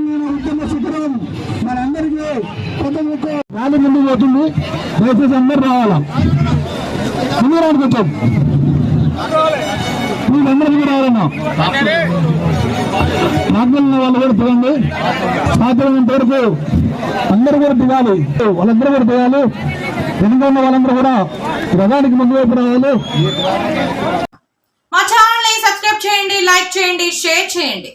తెలంగాణ ఉద్యమ శిఖరం మనందరికీ పెద్దలకు ర్యాలీ ముందుకు పోతుంది. దయచేసి అందరు రావాలా? ముందు మీరు అందరికీ కూడా రావాలన్నా నాగల్ వాళ్ళు కూడా దిగండి సాధ్యమైనంత వరకు అందరూ కూడా దిగాలి వాళ్ళందరూ కూడా దిగాలి వెనుక ఉన్న వాళ్ళందరూ కూడా రథానికి ముందు వైపు రావాలి. మా ఛానల్ని సబ్స్క్రైబ్ చేయండి లైక్ చేయండి షేర్ చేయండి.